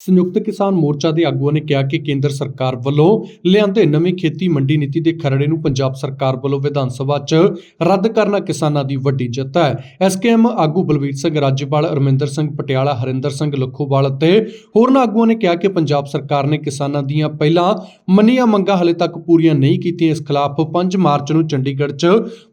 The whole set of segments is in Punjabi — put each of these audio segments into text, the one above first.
ਸੰਯੁਕਤ ਕਿਸਾਨ ਮੋਰਚਾ ਦੇ ਆਗੂਆਂ ਨੇ ਕਿਹਾ ਕਿ ਕੇਂਦਰ ਸਰਕਾਰ ਵੱਲੋਂ ਲਿਆਂਦੇ ਨਵੀਂ ਖੇਤੀ ਮੰਡੀ ਨੀਤੀ ਦੇ ਖਰੜੇ ਨੂੰ ਪੰਜਾਬ ਸਰਕਾਰ ਵੱਲੋਂ ਵਿਧਾਨ ਸਭਾ 'ਚ ਰੱਦ ਕਰਨਾ ਕਿਸਾਨਾਂ ਦੀ ਵੱਡੀ ਜਿੱਤ ਹੈ। ਐਸਕੇਐਮ ਆਗੂ ਬਲਵੀਰ ਸਿੰਘ ਰਾਜੇਵਾਲ, ਅਰਮਿੰਦਰ ਸਿੰਘ ਪਟਿਆਲਾ, ਹਰਿੰਦਰ ਸਿੰਘ ਲੱਖੋਵਾਲ ਅਤੇ ਹੋਰਨਾਂ ਆਗੂਆਂ ਨੇ ਕਿਹਾ ਕਿ ਪੰਜਾਬ ਸਰਕਾਰ ਨੇ ਕਿਸਾਨਾਂ ਦੀਆਂ ਪਹਿਲਾਂ ਮੰਨੀਆਂ ਮੰਗਾਂ ਹਲੇ ਤੱਕ ਪੂਰੀਆਂ ਨਹੀਂ ਕੀਤੀਆਂ। ਇਸ ਖਿਲਾਫ 5 ਮਾਰਚ ਨੂੰ ਚੰਡੀਗੜ੍ਹ 'ਚ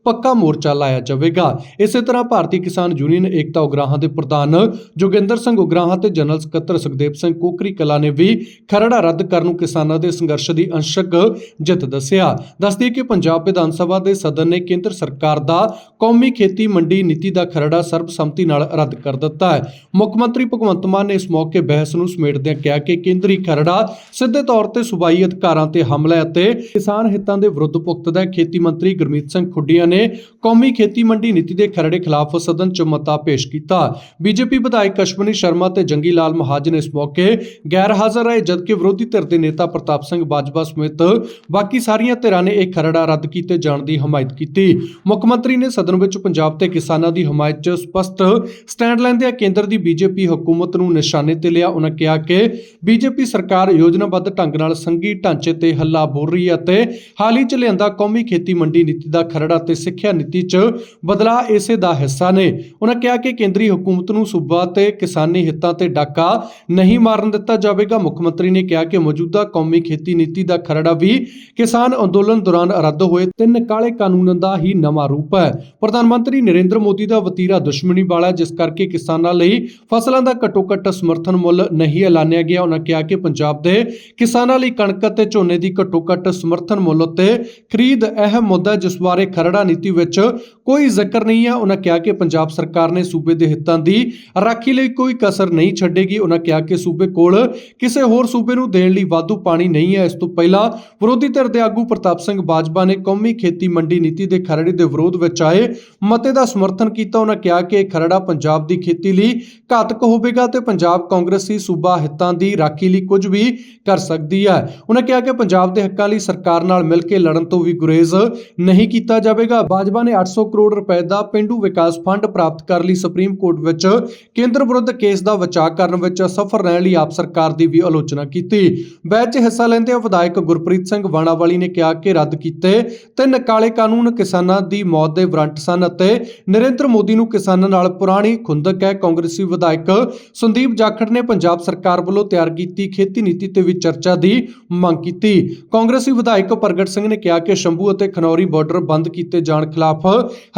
ਪੱਕਾ ਮੋਰਚਾ ਲਾਇਆ ਜਾਵੇਗਾ। ਇਸੇ ਤਰ੍ਹਾਂ ਭਾਰਤੀ ਕਿਸਾਨ ਯੂਨੀਅਨ ਏਕਤਾ ਉਗਰਾਹਾਂ ਦੇ ਪ੍ਰਧਾਨ ਜੋਗਿੰਦਰ ਸਿੰਘ ਉਗਰਾਹਾਂ ਤੇ ਜਨਰਲ ਸਕੱਤਰ ਸੁਖਦੇਵ ਸਿੰਘ ਕੋਕਰੀ ਕਲਾ ਨੇ ਵੀ ਖਰੜਾ ਰੱਦ ਕਰਨ ਨੂੰ ਕਿਸਾਨਾਂ ਦੇ ਸੰਘਰਸ਼ ਦੀ ਅੰਸ਼ਕ ਜਿੱਤ ਦੱਸਿਆ। ਦੱਸਦੀ ਕਿ ਪੰਜਾਬ ਵਿਧਾਨ ਸਭਾ ਦੇ ਸਦਨ ਨੇ ਕੇਂਦਰ ਸਰਕਾਰ ਦਾ ਕੌਮੀ ਖੇਤੀ ਮੰਡੀ ਨੀਤੀ ਦਾ ਖਰੜਾ ਸਰਬਸੰਮਤੀ ਨਾਲ ਰੱਦ ਕਰ ਦਿੱਤਾ ਹੈ। ਮੁੱਖ ਮੰਤਰੀ ਭਗਵੰਤ ਮਾਨ ਨੇ ਇਸ ਮੌਕੇ ਬਹਿਸ ਨੂੰ ਸਮੇਟਦਿਆਂ ਕਿਹਾ ਕਿ ਕੇਂਦਰੀ ਖਰੜਾ ਸਿੱਧੇ ਤੌਰ ਤੇ ਸੂਬਾਈ ਅਧਿਕਾਰਾਂ ਤੇ ਹਮਲਾ ਅਤੇ ਕਿਸਾਨ ਹਿੱਤਾਂ ਦੇ ਵਿਰੁੱਧ ਭੁਗਤਦਾ ਹੈ। ਖੇਤੀ ਮੰਤਰੀ ਗੁਰਮੀਤ ਸਿੰਘ ਖੁੱਡੀਆਂ ਨੇ ਕੌਮੀ ਖੇਤੀ ਮੰਡੀ ਨੀਤੀ ਦੇ ਖਰੜੇ ਖਿਲਾਫ ਸਦਨ ਚ ਮਤਾ ਪੇਸ਼ ਕੀਤਾ। ਬੀਜੇਪੀ ਵਿਧਾਇਕ ਅਸ਼ਵਨੀ ਸ਼ਰਮਾ ਤੇ ਜੰਗੀ ਲਾਲ ਮਹਾਜਨ ਇਸ ਮੌਕੇ ਗੈਰ ਹਾਜ਼ਰ ਰਹੇ, ਜਦਕਿ ਵਿਰੋਧੀ ਧਿਰ ਦੇ ਨੇਤਾ ਪ੍ਰਤਾਪ ਸਿੰਘ ਬਾਜਵਾ ਸਮੇਤ ਬਾਕੀ ਸਾਰੀਆਂ ਧਿਰਾਂ ਨੇ ਇਹ ਖਰੜਾ ਰੱਦ ਕੀਤੇ ਜਾਣ ਦੀ ਹਮਾਇਤ ਕੀਤੀ। ਮੁੱਖ ਮੰਤਰੀ ਨੇ ਸਦਨ ਵਿੱਚ ਪੰਜਾਬ ਤੇ ਕਿਸਾਨਾਂ ਦੀ ਹਮਾਇਤ 'ਚ ਸਪਸ਼ਟ ਸਟੈਂਡ ਲੈਂਦਿਆਂ ਕੇਂਦਰ ਦੀ ਬੀਜੇਪੀ ਹਕੂਮਤ ਨੂੰ ਨਿਸ਼ਾਨੇ ਤੇ ਲਿਆ। ਉਹਨਾਂ ਕਿਹਾ ਕਿ ਬੀਜੇਪੀ ਸਰਕਾਰ ਯੋਜਨਾਬੱਧ ਢੰਗ ਨਾਲ ਸੰਘੀ ਢਾਂਚੇ ਤੇ ਹੱਲਾ ਬੋਲ ਰਹੀ ਹੈ ਅਤੇ ਹਾਲ ਹੀ 'ਚ ਲਿਆਂਦਾ ਕੌਮੀ ਖੇਤੀ ਮੰਡੀ ਨੀਤੀ ਦਾ ਖਰੜਾ ਤੇ ਸਿੱਖਿਆ ਨੀਤੀ 'ਚ ਬਦਲਾਅ ਇਸੇ ਦਾ ਹਿੱਸਾ ਨੇ। ਉਹਨਾਂ ਕਿਹਾ ਕਿ ਕੇਂਦਰੀ ਹਕੂਮਤ ਨੂੰ ਸੂਬਾ ਤੇ ਕਿਸਾਨੀ ਹਿੱਤਾਂ ਤੇ ਡਾਕਾ ਨਹੀਂ ਮਾਰਨ ਦਿੱਤਾ ਜਾਵੇਗਾ। ਮੁੱਖ ਮੰਤਰੀ ਨੇ ਕਿਹਾ ਕਿ ਮੌਜੂਦਾ ਕੌਮੀ ਖੇਤੀ ਨੀਤੀ ਦਾ ਖਰੜਾ ਵੀ ਕਿਸਾਨ ਅੰਦੋਲਨ ਦੌਰਾਨ ਰੱਦ ਹੋਏ। ਤਿੰਨ ਕਾਲੇ ਕਾਨੂੰਨ ਦਾ ਹੀ ਨਵਾਂ ਰੂਪ ਹੈ। ਪ੍ਰਧਾਨ ਮੰਤਰੀ ਨਰਿੰਦਰ ਮੋਦੀ ਦਾ ਵਤੀਰਾ ਦੁਸ਼ਮਣੀ ਵਾਲਾ ਜਿਸ ਕਰਕੇ ਕਿਸਾਨਾਂ ਲਈ ਫਸਲਾਂ ਦਾ ਘੱਟੋ-ਘੱਟ ਸਮਰਥਨ ਮੁੱਲ ਨਹੀਂ ਐਲਾਨਿਆ ਗਿਆ। ਉਹਨਾਂ ਕਿਹਾ ਕਿ ਪੰਜਾਬ ਦੇ ਕਿਸਾਨਾਂ ਲਈ ਕਣਕ ਅਤੇ ਝੋਨੇ ਦੀ ਘੱਟੋ-ਘੱਟ ਸਮਰਥਨ ਮੁੱਲ ਉੱਤੇ ਖਰੀਦ ਅਹਿਮ ਮੁੱਦਾ ਹੈ, ਜਿਸ ਬਾਰੇ ਖਰੜਾ ਨੀਤੀ ਵਿੱਚ ਕੋਈ ਜ਼ਿਕਰ ਨਹੀਂ ਹੈ ਉਹਨਾਂ ਕਿਹਾ ਕਿ ਪੰਜਾਬ ਸਰਕਾਰ ਨੇ ਸੂਬੇ ਦੇ ਹਿੱਤਾਂ ਦੀ ਰਾਖੀ ਲਈ ਕੋਈ ਕਸਰ ਨਹੀਂ ਛੱਡੇਗੀ। ਉਹਨਾਂ ਕਿਹਾ ਕਿ ਸੂਬੇ ਕੋਲ ਕਿਸੇ ਹੋਰ ਸੂਬੇ ਨੂੰ ਦੇਣ ਲਈ ਵਾਧੂ ਪਾਣੀ ਨਹੀਂ ਹੈ। ਇਸ ਤੋਂ ਪਹਿਲਾਂ ਵਿਰੋਧੀ ਧਿਰ ਦੇ ਆਗੂ ਪ੍ਰਤਾਪ ਸਿੰਘ ਬਾਜਵਾ ਨੇ ਕੌਮੀ ਖੇਤੀ ਮੰਡੀ ਨੀਤੀ ਦੇ ਖਰੜੇ ਦੇ ਵਿਰੋਧ ਵਿੱਚ ਆਏ, ਮਤੇ ਦਾ ਸਮਰਥਨ ਕੀਤਾ। ਉਹਨਾਂ ਕਿਹਾ ਕਿ ਇਹ ਖਰੜਾ ਪੰਜਾਬ ਦੀ ਖੇਤੀ ਲਈ ਘਾਤਕ ਹੋਵੇਗਾ ਤੇ ਪੰਜਾਬ ਕਾਂਗਰਸੀ ਸੂਬਾ ਹਿੱਤਾਂ ਦੀ ਰਾਖੀ ਲਈ ਕੁਝ ਵੀ ਕਰ ਸਕਦੀ ਹੈ। ਉਹਨਾਂ ਕਿਹਾ ਕਿ ਪੰਜਾਬ ਦੇ ਹੱਕਾਂ ਲਈ ਸਰਕਾਰ ਨਾਲ ਮਿਲ ਕੇ ਲੜਨ ਤੋਂ ਵੀ ਗੁਰੇਜ਼ ਨਹੀਂ ਕੀਤਾ ਜਾਵੇਗਾ। ਬਾਜਵਾ ਨੇ 800 ਕਰੋੜ ਰੁਪਏ ਦਾ ਪਿੰਡੂ ਵਿਕਾਸ ਫੰਡ ਪ੍ਰਾਪਤ ਕਰਨ ਲਈ ਸੁਪਰੀਮ ਕੋਰਟ ਵਿੱਚ। ਕੇਂਦਰ ਵਿਰੁੱਧ ਕੇਸ ਦਾ ਬਚਾਅ ਕਰਨ ਵਿੱਚ ਅਸਫਲ ਰਹਿਣ ਲਈ ਆਪ ਸਰਕਾਰ ਦੀ ਵੀ ਆਲੋਚਨਾ ਕੀਤੀ। ਬਹਿਸ 'ਚ ਹਿੱਸਾ ਲੈਂਦੇ ਵਿਧਾਇਕ ਗੁਰਪ੍ਰੀਤ ਸਿੰਘ ਵਾਣਾਵਾਲੀ ਨੇ ਕਿਹਾ ਕਿ ਰੱਦ ਕੀਤੇ ਤਿੰਨ ਕਾਲੇ ਕਾਨੂੰਨ ਕਿਸਾਨਾਂ ਦੀ ਮੌਤ ਦੇ ਵਾਰੰਟ ਸਨ ਅਤੇ ਨਰਿੰਦਰ ਮੋਦੀ ਨੂੰ ਕਿਸਾਨਾਂ ਨਾਲ ਪੁਰਾਣੀ ਖੁੰਦਕ ਹੈ। ਕਾਂਗਰਸੀ ਵਿਧਾਇਕ ਸੰਦੀਪ ਜਾਖੜ ਨੇ ਪੰਜਾਬ ਸਰਕਾਰ ਵੱਲੋਂ ਤਿਆਰ ਕੀਤੀ ਖੇਤੀ ਨੀਤੀ ਤੇ ਵੀ ਚਰਚਾ ਦੀ ਮੰਗ ਕੀਤੀ। ਕਾਂਗਰਸੀ ਵਿਧਾਇਕ ਪ੍ਰਗਟ ਸਿੰਘ ਨੇ ਕਿਹਾ ਕਿ ਸ਼ੰਭੂ ਅਤੇ ਖਨੌਰੀ ਬਾਰਡਰ ਬੰਦ ਕੀਤੇ ਜਾਣ ਖਿਲਾਫ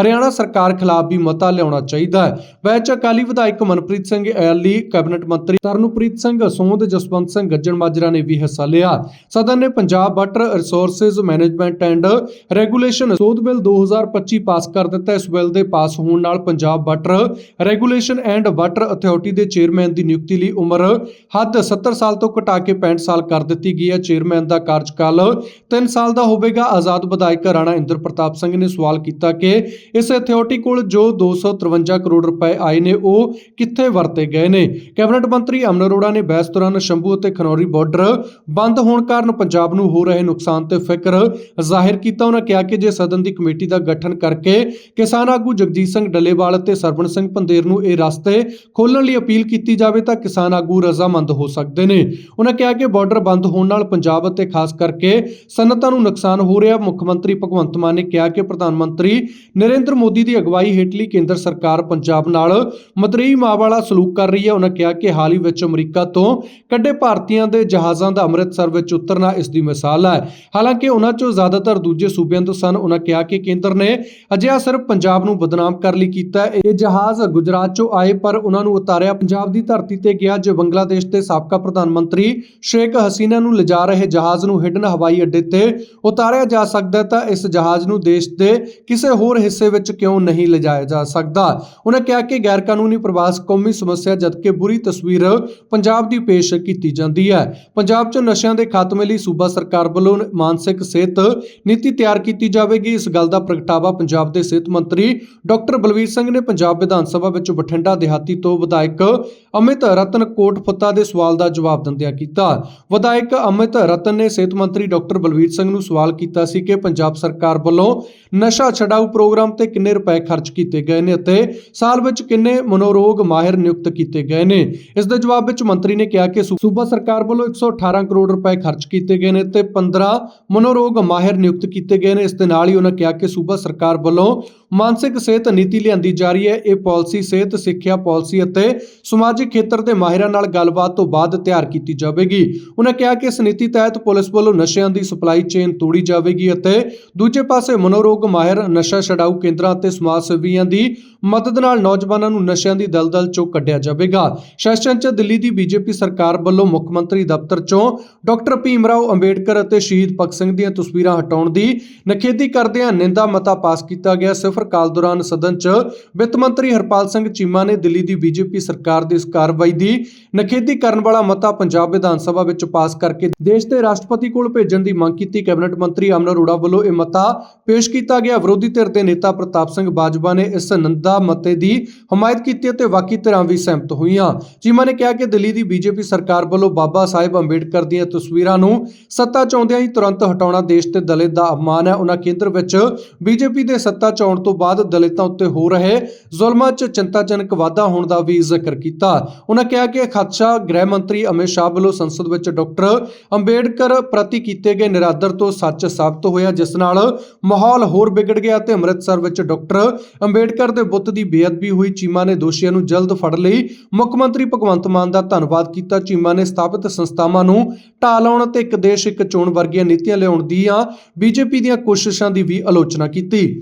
ਹਰਿਆਣਾ ਸਰਕਾਰ ਖਿਲਾਫ ਵੀ ਮਤਾ ਲਿਆਉਣਾ ਚਾਹੀਦਾ ਹੈ। ਵੈਚ ਅਕਾਲੀ ਵਿਧਾਇਕ ਮਨਪ੍ਰੀਤ ਸਿੰਘ ਐਲੀ ਕੈਬਨਿਟ ਮੰਤਰੀ ਤਰਨਪ੍ਰੀਤ ਸਿੰਘ ਸੋਂਦ ਜਸਵੰਤ ਸਿੰਘ ਗੱਜਣ ਮਾਜਰਾ ਨੇ ਵੀ ਹਿੱਸਾ ਲਿਆ। ਸਦਨ ਨੇ Punjab water resources management and regulation ਸੋਧ ਬਿੱਲ 2025 ਪਾਸ ਕਰ ਦਿੱਤਾ। ਇਸ ਬਿੱਲ ਦੇ ਪਾਸ ਹੋਣ ਨਾਲ Punjab water regulation and water authority ਦੇ ਚੇਅਰਮੈਨ ਦੀ ਨਿਯੁਕਤੀ ਲਈ ਉਮਰ ਹੱਦ 70 ਸਾਲ ਤੋਂ ਘਟਾ ਕੇ 65 ਸਾਲ ਕਰ ਦਿੱਤੀ ਗਈ ਹੈ। ਚੇਅਰਮੈਨ ਦਾ ਕਾਰਜਕਾਲ 3 ਸਾਲ ਦਾ ਹੋਵੇਗਾ। ਆਜ਼ਾਦ ਵਿਧਾਇਕ ਰਾਣਾ ਇੰਦਰ ਪ੍ਰਤਾਪ ਸਿੰਘ ਨੇ ਸਵਾਲ ਕੀਤਾ ਕਿ ਇਸ ਅਥਾਰਟੀ ਕੋਲ ਜੋ 253 ਕਰੋੜ ਰੁਪਏ ਆਏ ਨੇ, ਉਹ ਕਿੱਥੇ ਵਰਤੇ ਗਏ ਨੇ? ਕੈਬਨਿਟ ਮੰਤਰੀ ਅਮਨ ਅਰੋੜਾ ਨੇ ਬਹਿਸ ਦੌਰਾਨ ਸ਼ੰਭੂ ਅਤੇ ਖਨੌਰੀ ਬਾਰਡਰ ਬੰਦ ਹੋਣ ਕਾਰਨ ਪੰਜਾਬ ਨੂੰ ਹੋ ਰਹੇ ਨੁਕਸਾਨ ਤੇ ਫਿਕਰ ਜ਼ਾਹਿਰ ਕੀਤਾ। ਉਹਨਾਂ ਕਿਹਾ ਕਿ ਜੇ ਸਦਨ ਦੀ ਕਮੇਟੀ ਦਾ ਗਠਨ ਕਰਕੇ ਕਿਸਾਨ ਆਗੂ ਜਗਜੀਤ ਸਿੰਘ ਡੱਲੇਵਾਲ ਅਤੇ ਸਰਵਣ ਸਿੰਘ ਪੰਦੇਰ ਨੂੰ ਇਹ ਰਸਤੇ ਖੋਲਣ ਲਈ ਅਪੀਲ ਕੀਤੀ ਜਾਵੇ, ਤਾਂ ਕਿਸਾਨ ਆਗੂ ਰਜ਼ਾਮੰਦ ਹੋ ਸਕਦੇ ਨੇ। ਉਹਨਾਂ ਕਿਹਾ ਕਿ ਬਾਰਡਰ ਬੰਦ ਹੋਣ ਨਾਲ ਪੰਜਾਬ ਅਤੇ ਖਾਸ ਕਰਕੇ ਸਨਅਤਾਂ ਨੂੰ ਨੁਕਸਾਨ ਹੋ ਰਿਹਾ। ਮੁੱਖ ਮੰਤਰੀ ਭਗਵੰਤ ਮਾਨ ਨੇ ਕਿਹਾ ਕਿ ਪ੍ਰਧਾਨ ਪ੍ਰਧਾਨ ਮੰਤਰੀ ਨਰਿੰਦਰ ਮੋਦੀ ਦੀ ਅਗਵਾਈ ਹੇਠਲੀ ਕੇਂਦਰ ਸਰਕਾਰ ਪੰਜਾਬ ਨਾਲ ਮਤਰੇਈ ਮਾਂ ਵਾਲਾ ਸਲੂਕ ਕਰ ਰਹੀ ਹੈ। ਉਹਨਾਂ ਕਿਹਾ ਕਿ ਹਾਲ ਹੀ ਵਿੱਚ ਅਮਰੀਕਾ ਤੋਂ ਕੱਢੇ ਭਾਰਤੀਆਂ ਦੇ ਜਹਾਜ਼ਾਂ ਦਾ ਅੰਮ੍ਰਿਤਸਰ ਵਿੱਚ ਉਤਰਨਾ ਇਸ ਦੀ ਮਿਸਾਲ ਹੈ। ਹਾਲਾਂਕਿ ਉਹਨਾਂ ਚੋਂ ਜ਼ਿਆਦਾਤਰ ਦੂਜੇ ਸੂਬਿਆਂ ਤੋਂ ਸਨ। ਉਹਨਾਂ ਕਿਹਾ ਕਿ ਕੇਂਦਰ ਨੇ ਅਜਿਹਾ ਸਿਰਫ ਪੰਜਾਬ ਨੂੰ ਬਦਨਾਮ ਕਰਨ ਲਈ ਕੀਤਾ ਇਹ ਜਹਾਜ਼ ਗੁਜਰਾਤ ਚੋਂ ਆਏ, ਪਰ ਉਹਨਾਂ ਨੂੰ ਉਤਾਰਿਆ ਪੰਜਾਬ ਦੀ ਧਰਤੀ ਤੇ ਗਿਆ, ਜੋ ਬੰਗਲਾਦੇਸ਼ ਦੇ ਸਾਬਕਾ ਪ੍ਰਧਾਨ ਮੰਤਰੀ ਸ਼ੇਖ ਹਸੀਨਾ ਨੂੰ ਲਿਜਾ ਰਹੇ ਜਹਾਜ਼ ਨੂੰ ਹਿਡਨ ਹਵਾਈ ਅੱਡੇ ਤੇ ਉਤਾਰਿਆ ਜਾ ਸਕਦਾ ਤਾਂ ਇਸ ਜਹਾਜ਼ ਨੂੰ ਦੇਸ਼ ਦੇ ਕਿਸੇ ਹੋਰ ਹਿੱਸੇ ਵਿੱਚ ਕਿਉਂ ਨਹੀਂ ਲਿਜਾਇਆ ਜਾ ਸਕਦਾ? ਉਹਨਾਂ ਕਿਹਾ ਕਿ ਗੈਰ ਕਾਨੂੰਨੀ ਪ੍ਰਵਾਸ ਕੌਮੀ ਸਮੱਸਿਆ ਜਦਕਿ ਬੁਰੀ ਤਸਵੀਰ ਪੰਜਾਬ ਦੀ ਪੇਸ਼ ਕੀਤੀ ਜਾਂਦੀ ਹੈ। ਪੰਜਾਬ 'ਚ ਨਸ਼ਿਆਂ ਦੇ ਖਾਤਮੇ ਲਈ ਸੂਬਾ ਸਰਕਾਰ ਵੱਲੋਂ ਮਾਨਸਿਕ ਸਿਹਤ ਨੀਤੀ ਤਿਆਰ ਕੀਤੀ ਜਾਵੇਗੀ। ਇਸ ਗੱਲ ਦਾ ਪ੍ਰਗਟਾਵਾ ਪੰਜਾਬ ਦੇ ਸਿਹਤ ਮੰਤਰੀ ਡਾਕਟਰ ਬਲਵੀਰ ਸਿੰਘ ਨੇ ਪੰਜਾਬ ਵਿਧਾਨ ਸਭਾ ਵਿੱਚ ਬਠਿੰਡਾ ਦਿਹਾਤੀ ਤੋਂ ਵਿਧਾਇਕ ਅਮਿਤ ਰਤਨ ਕੋਟਫੁੱਤਾ ਦੇ ਸਵਾਲ ਦਾ ਜਵਾਬ ਦਿੰਦਿਆਂ ਕੀਤਾ। ਵਿਧਾਇਕ ਅਮਿਤ ਰਤਨ ਨੇ ਸਿਹਤ ਮੰਤਰੀ ਡਾਕਟਰ ਬਲਵੀਰ ਸਿੰਘ ਨੂੰ ਸਵਾਲ ਕੀਤਾ ਸੀ ਕਿ ਪੰਜਾਬ ਸਰਕਾਰ ਵੱਲੋਂ ਨਸ਼ਾ ਛਡਾਊ ਪ੍ਰੋਗਰਾਮ ਤੇ ਕਿੰਨੇ ਰੁਪਏ ਖਰਚ ਕੀਤੇ ਗਏ ਨੇ ਅਤੇ ਸਾਲ ਵਿੱਚ ਕਿੰਨੇ ਮਨੋਰੋਗ ਮਾਹਿਰ ਨਿਯੁਕਤ ਕੀਤੇ ਗਏ ਨੇ? ਇਸ ਦੇ ਜਵਾਬ ਵਿੱਚ ਮੰਤਰੀ ਨੇ ਕਿਹਾ ਕਿ ਸੂਬਾ ਸਰਕਾਰ ਵੱਲੋਂ 118 ਕਰੋੜ ਰੁਪਏ ਖਰਚ ਕੀਤੇ ਗਏ ਨੇ ਤੇ 15 ਮਨੋਰੋਗ ਮਾਹਿਰ ਨਿਯੁਕਤ ਕੀਤੇ ਗਏ ਨੇ। ਇਸ ਦੇ ਨਾਲ ਹੀ ਉਹਨਾਂ ਕਿਹਾ ਕਿ ਸੂਬਾ ਸਰਕਾਰ ਵੱਲੋਂ ਮਾਨਸਿਕ ਸਿਹਤ ਨੀਤੀ ਲਿਆਂਦੀ ਜਾ ਰਹੀ ਹੈ। ਇਹ ਪਾਲਿਸੀ ਸਿਹਤ, ਸਿੱਖਿਆ ਪਾਲਿਸੀ ਅਤੇ ਸਮਾਜਿਕ ਖੇਤਰ ਦੇ ਮਾਹਿਰਾਂ ਨਾਲ ਗੱਲਬਾਤ ਤੋਂ ਬਾਅਦ ਤਿਆਰ ਕੀਤੀ ਜਾਵੇਗੀ। ਉਹਨਾਂ ਕਿਹਾ ਕਿ ਇਸ ਨੀਤੀ ਤਹਿਤ ਪੁਲਿਸ ਵੱਲੋਂ ਨਸ਼ਿਆਂ ਦੀ ਸਪਲਾਈ ਚੇਨ ਤੋੜੀ ਜਾਵੇਗੀ ਅਤੇ ਦੂਜੇ ਪਾਸੇ ਮਨੋਰੋਗ ਮਾਹਿਰ ਨਸ਼ਾ ਛਡਾਊ ਕੇਂਦਰਾਂ ਅਤੇ ਸਮਾਜ ਸੇਵੀਆਂ ਦੀ ਮਦਦ ਨਾਲ ਨੌਜਵਾਨਾਂ ਨੂੰ ਨਸ਼ਿਆਂ ਦੀ ਦਲਦਲ ਚੋਂ ਕੱਢਿਆ ਜਾਵੇਗਾ। ਸੈਸ਼ਨ 'ਚ ਦਿੱਲੀ ਦੀ ਬੀਜੇਪੀ ਸਰਕਾਰ ਵੱਲੋਂ ਮੁੱਖ ਮੰਤਰੀ ਦਫ਼ਤਰ 'ਚੋਂ ਡਾਕਟਰ ਭੀਮ ਰਾਓ ਅੰਬੇਡਕਰ ਅਤੇ ਸ਼ਹੀਦ ਭਗਤ ਸਿੰਘ ਦੀਆਂ ਤਸਵੀਰਾਂ ਹਟਾਉਣ ਦੀ ਨਖੇਦੀ ਕਰਦਿਆਂ ਨਿੰਦਾ ਮਤਾ ਪਾਸ ਕੀਤਾ ਗਿਆ। ਸਿਫਰ ਕਾਲ ਦੌਰਾਨ ਸਦਨ 'ਚ ਵਿੱਤ ਮੰਤਰੀ ਹਰਪਾਲ ਸਿੰਘ ਚੀਮਾ ਨੇ ਦਿੱਲੀ ਦੀ ਬੀਜੇਪੀ ਸਰਕਾਰ ਦੇ ਇਸ ਕਾਰਵਾਈ ਦੀ ਨਖੇਦੀ ਕਰਨ ਵਾਲਾ ਮਤਾ ਪੰਜਾਬ ਵਿਧਾਨ ਸਭਾ ਵਿੱਚ ਪਾਸ ਕਰਕੇ ਦੇਸ਼ ਦੇ ਰਾਸ਼ਟਰਪਤੀ ਕੋਲ ਭੇਜਣ ਦੀ ਮੰਗ ਕੀਤੀ। ਕੈਬਨਿਟ ਮੰਤਰੀ ਅਮਨ ਅਰੋੜਾ ਵੱਲੋਂ ਇਹ ਮਤਾ ਪੇਸ਼ ਕੀਤਾ ਗਿਆ। ਵਿਰੋਧੀ ਧਿਰ ਦੇ ਨੇਤਾ ਪ੍ਰਤਾਪ ਸਿੰਘ ਬਾਜਵਾ ਨੇ ਇਸ ਨੰਦਾ ਮਤੇ ਦੀ ਹਮਾਇਤ ਕੀਤੀ ਅਤੇ ਬਾਕੀ ਧਿਰਾਂ ਵੀ ਸਹਿਮਤ ਹੋਈਆਂ। ਚੀਮਾ ਨੇ ਕਿਹਾ ਕਿ ਦਿੱਲੀ ਦੀ ਬੀਜੇਪੀ ਸਰਕਾਰ ਵੱਲੋਂ ਬਾਬਾ ਸਾਹਿਬ ਅੰਬੇਡਕਰ ਦੀਆਂ ਤਸਵੀਰਾਂ ਨੂੰ ਸੱਤਾ ਚ ਆਉਂਦਿਆਂ ਹੀ ਤੁਰੰਤ ਹਟਾਉਣਾ ਦੇਸ਼ ਤੇ ਦਲਿਤ ਦਾ ਅਪਮਾਨ ਹੈ। ਉਹਨਾਂ ਕੇਂਦਰ ਵਿੱਚ ਬੀਜੇਪੀ ਦੇ ਸੱਤਾ ਚ ਆਉਣ ਤੋਂ ਬਾਅਦ ਦਲਿਤਾਂ ਉੱਤੇ ਹੋ ਰਹੇ ਜ਼ੁਲਮਾਂ 'ਚ ਚਿੰਤਾਜਨਕ ਵਾਧਾ ਹੋਣ ਦਾ ਵੀ ਜ਼ਿਕਰ ਕੀਤਾ। ਉਹਨਾਂ ਕਿਹਾ ਕਿ ਇਹ ਖਦਸ਼ਾ ਗ੍ਰਹਿ ਮੰਤਰੀ ਅਮਿਤ ਸ਼ਾਹ ਵੱਲੋਂ ਸੰਸਦ ਵਿੱਚ ਡਾਕਟਰ ਅੰਬੇਡਕਰ ਪ੍ਰਤੀ ਕੀਤੇ ਗਏ ਨਿਰਾਦਰ ਤੋਂ ਸੱਚ ਸਾਬਤ ਹੋਇਆ, ਜਿਸ ਨਾਲ ਮਾਹੌਲ ਹੋਰ ਵਿਗੜ ਗਿਆ ਤੇ ਅੰਮ੍ਰਿਤਸਰ ਵਿੱਚ ਡਾਕਟਰ ਅੰਬੇਡਕਰ ਦੇ ਬੁੱਤ ਦੀ ਬੇਅਦਬੀ ਹੋਈ। ਚੀਮਾ ਨੇ ਦੋਸ਼ੀਆਂ ਨੂੰ ਜਲਦ ਫੜ ਲਈ। ਮੁੱਖ ਮੰਤਰੀ ਭਗਵੰਤ ਮਾਨ ਦਾ ਧੰਨਵਾਦ ਕੀਤਾ। ਚੀਮਾ ਨੇ ਸਥਾਪਿਤ ਸੰਸਥਾਵਾਂ ਨੂੰ ਢਾਹ ਲਾਉਣ ਅਤੇ ਇੱਕ ਦੇਸ਼ ਇੱਕ ਚੋਣ ਵਰਗੀਆਂ ਨੀਤੀਆਂ ਲਿਆਉਣ ਦੀਆਂ ਬੀਜੇਪੀ ਦੀਆਂ ਕੋਸ਼ਿਸ਼ਾਂ ਦੀ ਵੀ ਆਲੋਚਨਾ ਕੀਤੀ।